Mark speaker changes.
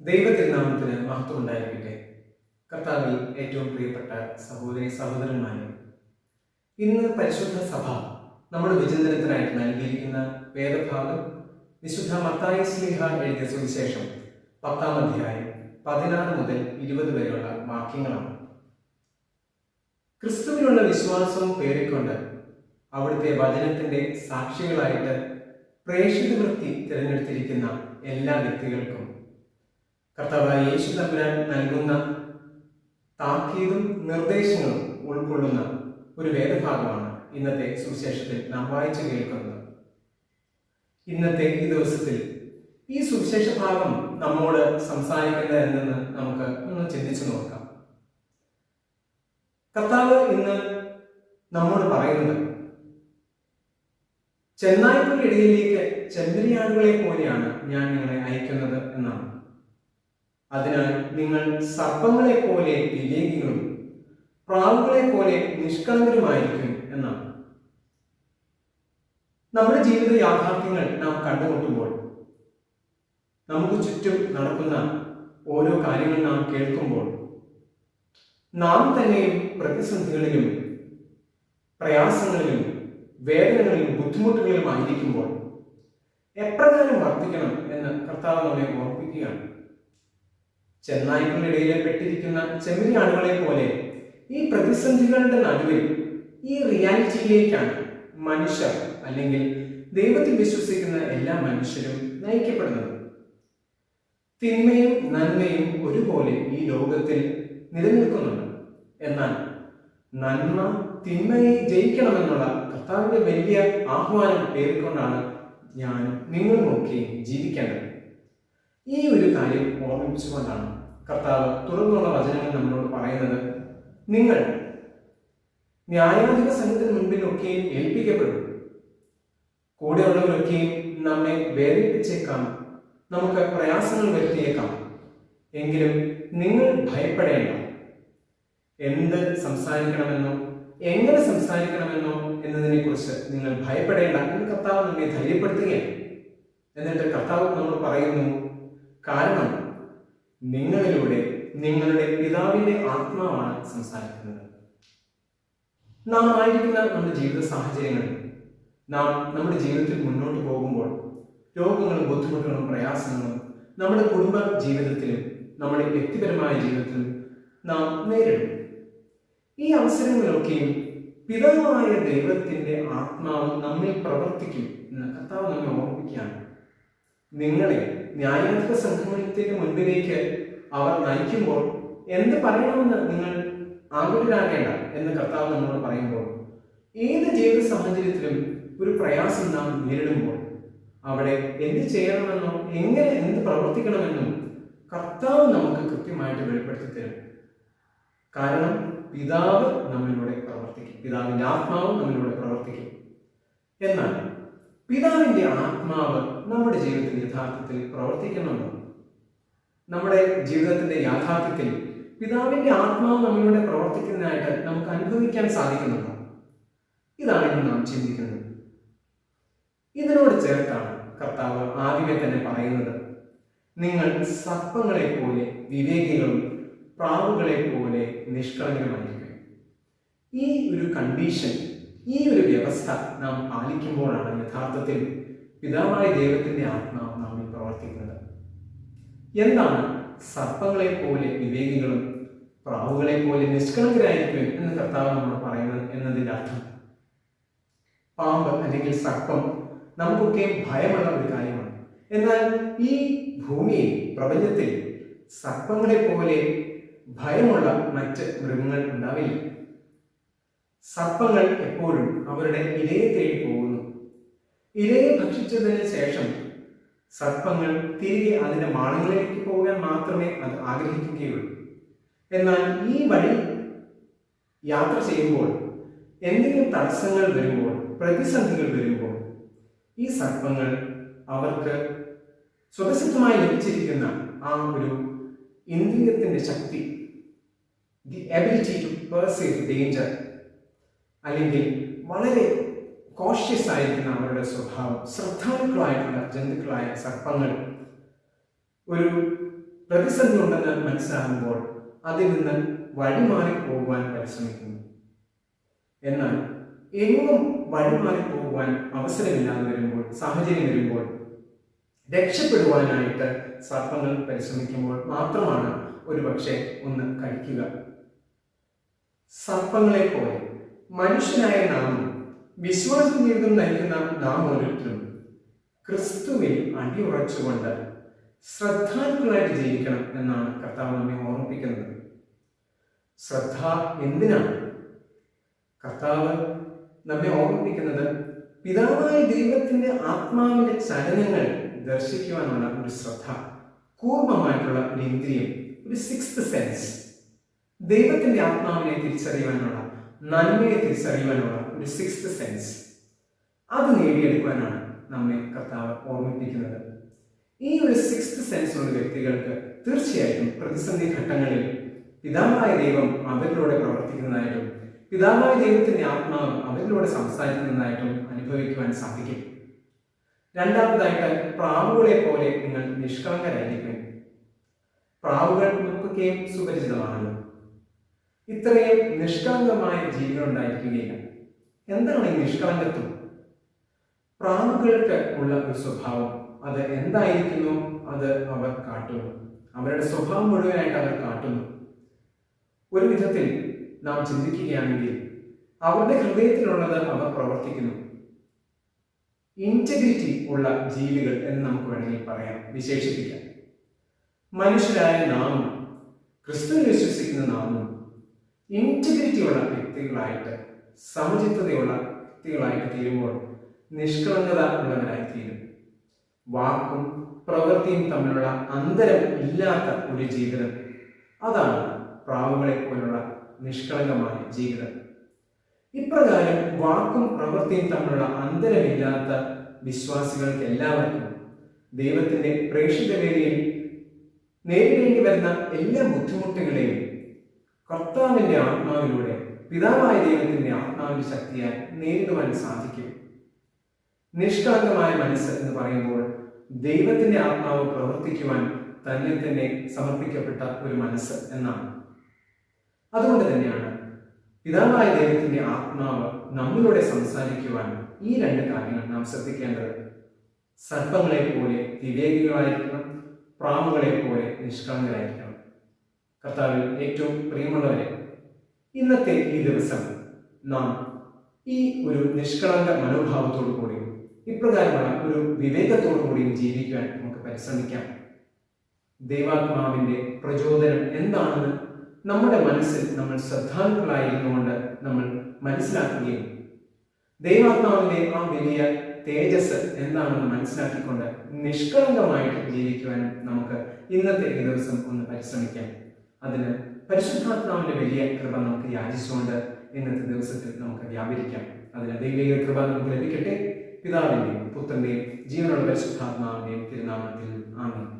Speaker 1: ദൈവത്തിരുനാമത്തിന് മഹത്വം ഉണ്ടായിരിക്കട്ടെ. കർത്താവിൽ ഏറ്റവും പ്രിയപ്പെട്ട സഹോദരി സഹോദരന്മാരെ ഇന്ന് പരിശുദ്ധ സഭ നമ്മുടെ വിചിന്തനത്തിനായിട്ട് നൽകിയിരിക്കുന്ന വേദഭാഗം വിശുദ്ധ മത്തായി സ്ലിഹ എഴുതിയ സുവിശേഷം പത്താം അധ്യായം പതിനാറ് മുതൽ ഇരുപത് വരെയുള്ള വാക്യങ്ങളാണ്. ക്രിസ്തുവിനുള്ള വിശ്വാസവും പേറിക്കൊണ്ട് അവിടുത്തെ വചനത്തിന്റെ സാക്ഷികളായിട്ട് പ്രേക്ഷിത വൃത്തി തിരഞ്ഞെടുത്തിരിക്കുന്ന എല്ലാ വ്യക്തികൾക്കും കർത്താവായ യേശു തമ്പുരാൻ നൽകുന്ന താക്കീതും നിർദ്ദേശങ്ങളും ഉൾക്കൊള്ളുന്ന ഒരു വേദഭാഗമാണ് ഇന്നത്തെ സുവിശേഷത്തിൽ നാം വായിച്ചു കേൾക്കുന്നത്. ഇന്നത്തെ ഈ ദിവസത്തിൽ ഈ സുവിശേഷ ഭാഗം നമ്മോട് സംസാരിക്കുന്നത് എന്തെന്ന് നമുക്ക് ഒന്ന് ചിന്തിച്ചു നോക്കാം. കർത്താവ് ഇന്ന് നമ്മോട് പറയുന്നത് ചെന്നായ്ക്കളുടെ ഇടയിലേക്ക് ചെമ്പരിയാടുകളെ പോലെയാണ് ഞാൻ നിങ്ങളെ അയക്കുന്നത് എന്നാണ്. അതിനാൽ നിങ്ങൾ സർപ്പങ്ങളെ പോലെ വിവേകികളും പ്രാവുകളെ പോലെ നിഷ്കളങ്കരുമായിരിക്കും എന്നാണ്. നമ്മുടെ ജീവിത യാഥാർത്ഥ്യങ്ങൾ നാം കണ്ടുമുട്ടുമ്പോൾ നമുക്ക് ചുറ്റും നടക്കുന്ന ഓരോ കാര്യങ്ങൾ നാം കേൾക്കുമ്പോൾ നാം തന്നെയും പ്രതിസന്ധികളിലും പ്രയാസങ്ങളിലും വേദനകളിലും ബുദ്ധിമുട്ടുകളിലും ആയിരിക്കുമ്പോൾ എപ്രകാരം വർദ്ധിക്കണം എന്ന് കർത്താവ് നമ്മെ ഓർപ്പിക്കുകയാണ്. ചെന്നായ്ക്കളുടെ പെട്ടിരിക്കുന്ന ചെമ്മിനി ചെമ്മരിയാടുകളെ പോലെ ഈ പ്രതിസന്ധികളുടെ നടുവിൽ ഈ റിയാലിറ്റിയിലേക്കാണ് മനുഷ്യർ അല്ലെങ്കിൽ ദൈവത്തിൽ വിശ്വസിക്കുന്ന എല്ലാ മനുഷ്യരും നയിക്കപ്പെടുന്നത്. തിന്മയും നന്മയും ഒരുപോലെ ഈ ലോകത്തിൽ നിലനിൽക്കുന്നുണ്ട്. എന്നാൽ നന്മ തിന്മയെ ജയിക്കണമെന്നുള്ള കർത്താവിന്റെ വലിയ ആഹ്വാനം പേറിക്കൊണ്ടാണ് ഞാൻ നിങ്ങൾ നോക്കി ജീവിക്കേണ്ടത്. ഈ ഒരു കാര്യം ഓർമ്മിപ്പിച്ചുകൊണ്ടാണ് കർത്താവ് തുടർന്നുള്ള വചനങ്ങൾ നമ്മളോട് പറയുന്നത് നിങ്ങൾ ന്യായാധിക സംഘത്തിന് മുൻപിലൊക്കെയും ഏൽപ്പിക്കപ്പെടും. കൂടെയുള്ളവരൊക്കെയും നമ്മെ വേദനിപ്പിച്ചേക്കാം. നമുക്ക് പ്രയാസങ്ങൾ വരുത്തിയേക്കാം. എങ്കിലും നിങ്ങൾ ഭയപ്പെടേണ്ട. എന്ത് സംസാരിക്കണമെന്നോ എങ്ങനെ സംസാരിക്കണമെന്നോ എന്നതിനെ കുറിച്ച് നിങ്ങൾ ഭയപ്പെടേണ്ട എന്ന് കർത്താവ് നമ്മെ ധൈര്യപ്പെടുത്തുകയാണ്. എന്നിട്ട് കർത്താവ് നമ്മൾ പറയുന്നു കാരണം നിങ്ങളിലൂടെ നിങ്ങളുടെ പിതാവിന്റെ ആത്മാവാണ് സംസാരിക്കുന്നത്. നാം ആയിരിക്കുന്ന നമ്മുടെ ജീവിത സാഹചര്യങ്ങളിൽ നാം നമ്മുടെ ജീവിതത്തിൽ മുന്നോട്ട് പോകുമ്പോൾ രോഗങ്ങളും ബുദ്ധിമുട്ടുകളും പ്രയാസങ്ങളും നമ്മുടെ കുടുംബ ജീവിതത്തിലും നമ്മുടെ വ്യക്തിപരമായ ജീവിതത്തിലും നാം നേരിടും. ഈ അവസരങ്ങളൊക്കെയും പിതാവായ ദൈവത്തിന്റെ ആത്മാവ് നമ്മിൽ പ്രവർത്തിക്കും എന്ന് കർത്താവ് നമ്മെ ഓർമ്മിപ്പിക്കുകയാണ്. നിങ്ങളെ ന്യായാധിക സംഘത്തിന്റെ മുൻപിലേക്ക് അവർ നയിക്കുമ്പോൾ എന്ത് പറയണമെന്ന് നിങ്ങൾ ആകുലരാകേണ്ട എന്ന് കർത്താവ് നമ്മളോട് പറയുമ്പോൾ ഏത് ജീവിത സാഹചര്യത്തിലും ഒരു പ്രയാസം നാം നേരിടുമ്പോൾ അവിടെ എന്ത് ചെയ്യണമെന്നോ എങ്ങനെ എന്ത് പ്രവർത്തിക്കണമെന്നും കർത്താവ് നമുക്ക് കൃത്യമായിട്ട് വെളിപ്പെടുത്തി തരും. കാരണം പിതാവ് നമ്മിലൂടെ പ്രവർത്തിക്കും. പിതാവിന്റെ ആത്മാവ് നമ്മിലൂടെ പ്രവർത്തിക്കും. എന്നാൽ പിതാവിന്റെ ആത്മാവ് നമ്മുടെ ജീവിതത്തിൽ യഥാർത്ഥത്തിൽ പ്രവർത്തിക്കുന്നുണ്ടോ നമ്മുടെ ജീവിതത്തിന്റെ യാഥാർത്ഥ്യത്തിൽ പിതാവിന്റെ ആത്മാവ് നമ്മളിവിടെ പ്രവർത്തിക്കുന്നതായിട്ട് നമുക്ക് അനുഭവിക്കാൻ സാധിക്കുന്നുണ്ടോ? ഇതാണ് ഇന്ന് നാം ചിന്തിക്കുന്നത്. ഇതിനോട് ചേർത്താണ് കർത്താവ് ആദ്യമേ തന്നെ പറയുന്നത്. നിങ്ങൾ സർപ്പങ്ങളെ പോലെ വിവേകികളും പ്രാവുകളെ പോലെ നിഷ്കളങ്കമായിരിക്കും ഈ ഒരു കണ്ടീഷൻ ഈ ഒരു വ്യവസ്ഥ നാം പാലിക്കുമ്പോഴാണ് യഥാർത്ഥത്തിൽ പിതാവായ ദൈവത്തിന്റെ ആത്മാവ് നമ്മിൽ പ്രവർത്തിക്കുന്നത്. എന്താണ് സർപ്പങ്ങളെ പോലെ വിവേകികളും പ്രാവുകളെ പോലെ നിഷ്കളങ്കരായിരിക്കും എന്ന് കർത്താവ് നമ്മൾ പറയുന്നത് എന്നതിന്റെ അർത്ഥം? പാമ്പ് അല്ലെങ്കിൽ സർപ്പം നമുക്കൊക്കെ ഭയമുള്ള ഒരു കാര്യമാണ്. എന്നാൽ ഈ ഭൂമിയിൽ പ്രപഞ്ചത്തിൽ സർപ്പങ്ങളെ പോലെ ഭയമുള്ള മറ്റ് മൃഗങ്ങൾ ഉണ്ടാവില്ല. സർപ്പങ്ങൾ എപ്പോഴും അവരുടെ ഇരയെ തേടി പോകുന്നു. ഇരയെ ഭക്ഷിച്ചതിന് ശേഷം സർപ്പങ്ങൾ തിരികെ അതിന്റെ മാളങ്ങളിലേക്ക് പോകാൻ മാത്രമേ അത് ആഗ്രഹിക്കുകയുള്ളൂ. എന്നാൽ ഈ വഴി യാത്ര ചെയ്യുമ്പോൾ എന്തെങ്കിലും തടസ്സങ്ങൾ വരുമ്പോൾ പ്രതിസന്ധികൾ വരുമ്പോൾ ഈ സർപ്പങ്ങൾ അവർക്ക് സ്വതസിദ്ധമായി ലഭിച്ചിരിക്കുന്ന ആ ഒരു ഇന്ദ്രിയത്തിന്റെ ശക്തി the ability to perceive danger അല്ലെങ്കിൽ വളരെ കോഷ്യസ് ആയിരിക്കുന്ന അവരുടെ സ്വഭാവം ശ്രദ്ധാലുക്കളായിട്ടുള്ള ജന്തുക്കളായ സർപ്പങ്ങൾ. ഒരു പ്രതിസന്ധി ഉണ്ടെന്ന് മനസ്സിലാകുമ്പോൾ അതിൽ നിന്ന് വഴിമാറി പോകുവാൻ പരിശ്രമിക്കുന്നു. എന്നാൽ എങ്ങും വഴിമാറി പോകുവാൻ അവസരമില്ലാതെ വരുമ്പോൾ സാഹചര്യം വരുമ്പോൾ രക്ഷപ്പെടുവാനായിട്ട് സർപ്പങ്ങൾ പരിശ്രമിക്കുമ്പോൾ മാത്രമാണ് ഒരു പക്ഷേ ഒന്ന് കഴിക്കുക. സർപ്പങ്ങളെ പോലെ മനുഷ്യനായ നാം വിശ്വാസ ജീവിതം നയിക്കുന്ന നാം ഓരോരുത്തരും ക്രിസ്തുവിൽ അടിയുറച്ചുകൊണ്ട് ശ്രദ്ധാലുക്കളായിട്ട് ജീവിക്കണം എന്നാണ് കർത്താവ് നമ്മെ ഓർമ്മിപ്പിക്കുന്നത്. ശ്രദ്ധ എന്തിനാണ്? കർത്താവ് നമ്മെ ഓർമ്മിപ്പിക്കുന്നത് പിതാവായ ദൈവത്തിന്റെ ആത്മാവിന്റെ ചലനങ്ങൾ ദർശിക്കുവാനുള്ള ഒരു ശ്രദ്ധ കൂർമ്മമായിട്ടുള്ള ഒരു ഇന്ദ്രിയം ഒരു സിക്സ് സെൻസ് ദൈവത്തിന്റെ ആത്മാവിനെ തിരിച്ചറിയുവാനുള്ള നന്മയെ തിരിച്ചറിയുവാനുള്ള ഒരു സിക്സ്ത് സെൻസ് അത് നേടിയെടുക്കുവാനാണ് നമ്മെ കർത്താവ് ഓർമ്മിപ്പിക്കുന്നത്. ഈ ഒരു സിക്സ്ത് സെൻസ് ഉള്ള വ്യക്തികൾക്ക് തീർച്ചയായിട്ടും പ്രതിസന്ധി ഘട്ടങ്ങളിൽ പിതാവായ ദൈവം അവരിലൂടെ പ്രവർത്തിക്കുന്നതായിട്ടും പിതാവായ ദൈവത്തിന്റെ ആത്മാവ് അവരിലൂടെ സംസാരിക്കുന്നതായിട്ടും അനുഭവിക്കുവാൻ സാധിക്കും. രണ്ടാമതായിട്ട് പ്രാവുകളെ പോലെ നിങ്ങൾ നിഷ്കളങ്കരായിരിക്കും. പ്രാവുകൾ നമുക്കൊക്കെയും സുപരിചിതമാണല്ലോ. ഇത്രയും നിഷ്കളങ്കമായ ജീവിതം ഉണ്ടായിരിക്കുകയില്ല. എന്താണ് ഈ നിഷ്കളങ്കത്വം? പ്രാവുകൾക്ക് ഉള്ള ഒരു സ്വഭാവം അത് എന്തായിരിക്കുന്നു? അത് അവർ കാട്ടുന്നു. അവരുടെ സ്വഭാവം മുഴുവനായിട്ട് അവർ കാട്ടുന്നു. ഒരു വിധത്തിൽ നാം ചിന്തിക്കുകയാണെങ്കിൽ അവരുടെ ഹൃദയത്തിലുള്ളത് അവർ പ്രവർത്തിക്കുന്നു. ഇന്റഗ്രിറ്റി ഉള്ള ജീവികൾ എന്ന് നമുക്ക് വേണമെങ്കിൽ പറയാം വിശേഷിപ്പിക്കാം. മനുഷ്യരായ നാമും ക്രിസ്തു വിശ്വസിക്കുന്ന നാമും ഇന്റഗ്രിറ്റി ഉള്ള വ്യക്തികളായിട്ട് സമചിത്തതയുള്ള വ്യക്തികളായിട്ട് തീരുമ്പോൾ നിഷ്കളങ്കത ഉള്ളവരായി തീരും. വാക്കും പ്രവൃത്തിയും തമ്മിലുള്ള അന്തരം ഇല്ലാത്ത ഒരു ജീവിതം. അതാണ് പ്രാവുകളെ പോലുള്ള നിഷ്കളങ്കമായ ജീവിതം. ഇപ്രകാരം വാക്കും പ്രവൃത്തിയും തമ്മിലുള്ള അന്തരമില്ലാത്ത വിശ്വാസികൾക്ക് എല്ലാവർക്കും ദൈവത്തിന്റെ പ്രേക്ഷിത വേദിയിൽ നേരിടേണ്ടി വരുന്ന എല്ലാ ബുദ്ധിമുട്ടുകളെയും കർത്താവിന്റെ ആത്മാവിലൂടെ പിതാവായ ദൈവത്തിന്റെ ആത്മാവിന്റെ ശക്തിയാൽ നേരിടുവാൻ സാധിക്കും. നിഷ്കളങ്കമായ മനസ്സ് എന്ന് പറയുമ്പോൾ ദൈവത്തിന്റെ ആത്മാവ് പ്രവർത്തിക്കുവാൻ തന്നെ തന്നെ സമർപ്പിക്കപ്പെട്ട ഒരു മനസ്സ് എന്നാണ്. അതുകൊണ്ട് തന്നെയാണ് പിതാവായ ദൈവത്തിന്റെ ആത്മാവ് നമ്മളിലൂടെ സംസാരിക്കുവാൻ ഈ രണ്ട് കാര്യങ്ങൾ നാം ശ്രദ്ധിക്കേണ്ടത്. സർപ്പങ്ങളെ പോലെ വിവേകികളായിരിക്കണം പ്രാമുകളെ പോലെ നിഷ്കളങ്കരായിരിക്കണം. കർത്താവിൽ ഏറ്റവും പ്രിയമുള്ളവരെ ഇന്നത്തെ ഈ ദിവസം നാം ഈ ഒരു നിഷ്കളങ്ക മനോഭാവത്തോടു കൂടിയും ഇപ്രകാരമുള്ള ഒരു വിവേകത്തോടു കൂടിയും ജീവിക്കാൻ നമുക്ക് പരിശ്രമിക്കാം. ദൈവാത്മാവിന്റെ പ്രചോദനം എന്താണെന്ന് നമ്മുടെ മനസ്സിൽ നമ്മൾ ശ്രദ്ധാലുക്കളായിരുന്നുകൊണ്ട് നമ്മൾ മനസ്സിലാക്കുകയും ദൈവാത്മാവിന്റെ ആ വലിയ തേജസ് എന്താണെന്ന് മനസ്സിലാക്കിക്കൊണ്ട് നിഷ്കളങ്കമായിട്ട് ജീവിക്കുവാനും നമുക്ക് ഇന്നത്തെ ഈ ദിവസം ഒന്ന് പരിശ്രമിക്കാം. അതിന് പരിശുദ്ധാത്മാവിന്റെ വലിയ കൃപ നമുക്ക് യാചിച്ചുകൊണ്ട് ഇന്നത്തെ ദിവസത്തിൽ നമുക്ക് വ്യാപരിക്കാം. അതിന് ദൈവിക കൃപ നമുക്ക് ലഭിക്കട്ടെ. പിതാവിന്റെയും പുത്രന്റെയും ജീവനുള്ള പരിശുദ്ധാത്മാവിന്റെയും തിരുനാമത്തിൽ ആമീൻ.